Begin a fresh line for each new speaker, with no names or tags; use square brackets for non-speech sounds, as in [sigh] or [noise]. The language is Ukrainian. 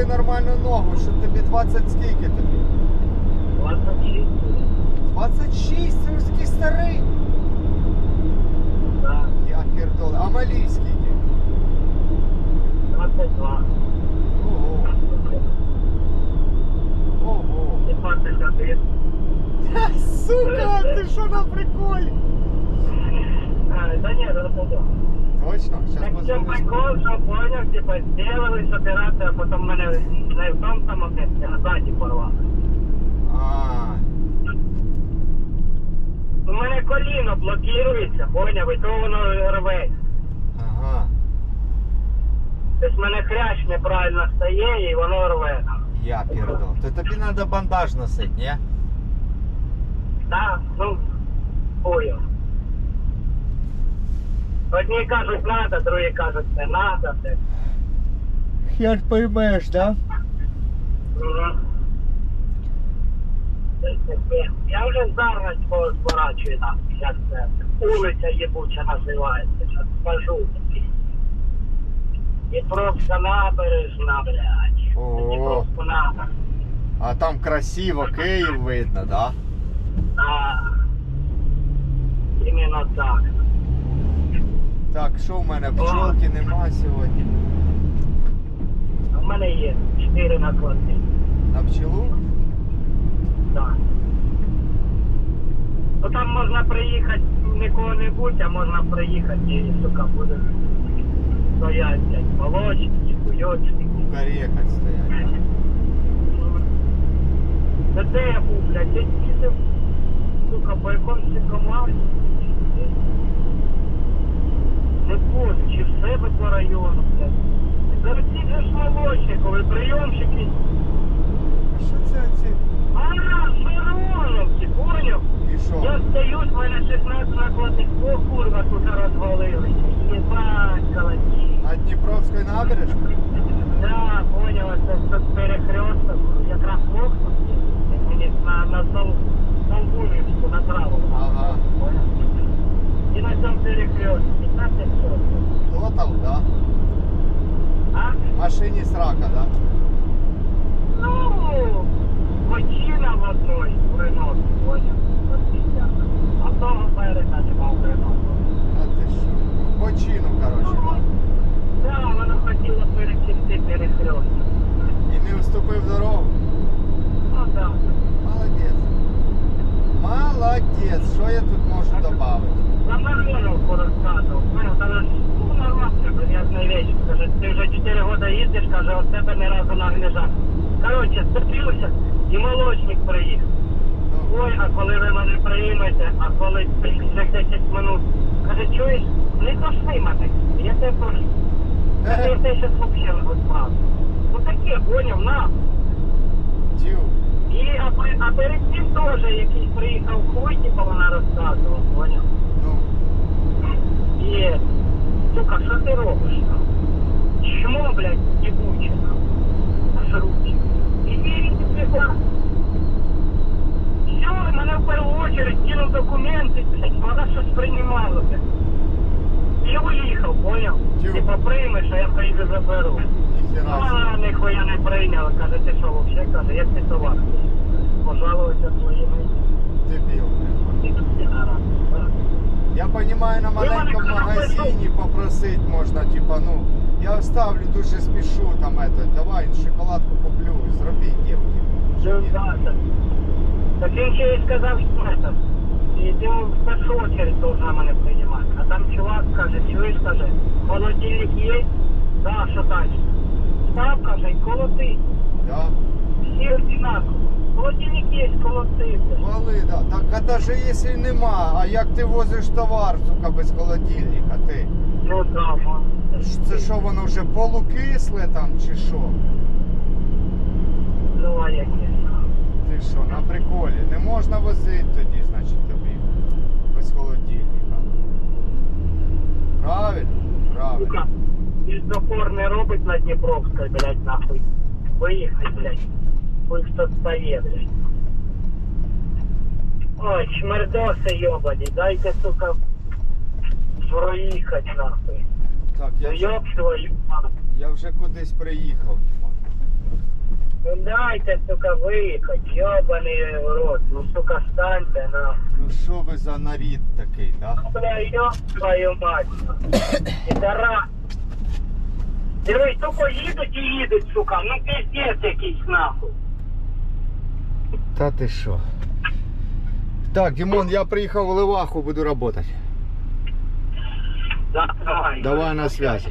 нормальну ногу, що тобі 20 скільки тобі?
26.
26, ти вже такий старий.
Так,
Я пердоле. А малій скільки?
22.
Ого. Ого.
І 21.
Сука, ти що на приколі?
А, Да ні, да, да, да.
Точно?
Так в
позвоню.
чому прикол, що поняв, типа, сделались операцію, а потім мене не в тому самотесі, а ззаді порвали.
А,
У мене коліно блокується, поняв, і то воно рве.
ага.
Тобто в мене хрящ неправильно стає і воно рве.
Я пердол. То тобі треба бандаж носити, ні?
Так, ну, поняв. Одні кажуть надо, другі кажуть не надо.
Хер поймеш, да?
Мгм. Я вже зараз позворачую там, як це вулиця єбуча називається, зараз скажу. Дніпровська набережна, блядь.
Ого.
Дніпровську набережну.
А там красиво, Київ видно, да?
А, іменно так.
Так, що в мене пчолки нема сьогодні?
У мене є 4 накладні.
На пчелу?
Так. Ну там можна приїхати не будь, а можна приїхати і, сука, буде стоять, блядь, молочники, хуйочники.
Кукарекать стоять, да?
Де я був, блядь, я їздив, сука, по якомусь команді. Не буду, чи в себе по району, блядь. Зараз ці ж молочникові, прийомщики.
А що це оці?
А, Мироновці, поняв?
І що?
Я стою, в мене 16 накладних, о, курва, тут розвалились. Єбать, калаті.
На Дніпровської набережної? [laughs]
Да, понял, тут перехресток, якраз лохнув, мені на, на знову, на вулицю, направо.
Ага.
Понял? І на цьому перехрестку, 15 сотень.
Тотал, да?
А?
Машині срака, да?
Ну, кочина в одной принос, понял? От 50. А того берега нема приносу.
А ти що? В Почину, коротше, да?
Да, вона хотіла пересікти перехресток.
І не уступив дорогу.
Ну да.
Молодець. Молодець. Що я тут можу додати?
За Мироновку розказував. Мене каже, ну нормально, приятна вещь. Каже, ти вже 4 роки їздиш, каже, от тебе ні разу на гнижах. Коротше, стопився і молочник приїхав. Ой, а коли ви мене приймете, а коли через 10 минут. Каже, чуєш, не пошли мене, я тебе прошу. Каже, я тебе зараз взагалі не відправлю. Ну таке, поняв, на. І а, а перед цим теж якийсь приїхав хуй, типу вона розказувала, поняв?
Ну,
Є. Сука, що ти робиш там? Чмо, блядь, ебуче там? Жруче. І вірите прикла. Все, мене в першу очередь кинув документи, блядь, вона щось приймала, блядь. І уїхав, Типа приймеш, а я приїду заберу.
собі.
Ніхуя не прийняла, каже, ти що, вообще, каже, як ти товар? Пожалуйся своїми.
Дебіл. Я понимаю, на маленькому магазині попросити можна, типа, ну, я вставлю, дуже спішу там это, давай шоколадку куплю, зробіть, дівки.
Ну, да, так. Так він ще й сказав, що це. І ти в першу очередь должна мене приймати. А там чувак каже, чуєш, каже, холодильник є? Да, що далі? Став, каже, і колоти.
Да?
Всі одинаково. Холодильник є, колоти.
Вали, да. Так а даже якщо нема, а як ти возиш товар, сука, без холодильника, ти?
Ну да.
Ж Це що воно вже полукисле там чи що?
Ну, а яке?
Що, на приколі? Не можна возити тоді, значить, тобі. Без холодильника. Правильно? Правильно.
Сука, світлофор не робить на Дніпровській, блядь, нахуй. Виїхай, блядь. Хуй хто стає, блядь. Ой, шмердоси йобані, дайте, сука, проїхать, нахуй.
Так, я вже,
йоб твою
я вже кудись приїхав.
Ну дайте, сука, виїхати, йобаний рот. Ну, сука, станьте, на.
Ну що ви за нарід такий, да?
Бля, ёб твою мать. Підара. Дивись, тупо їдуть і їдуть, сука. Ну пиздець якийсь нахуй.
Та ти що? Так, Димон, я приїхав в Леваху, буду працювати.
Давай.
Давай на связи.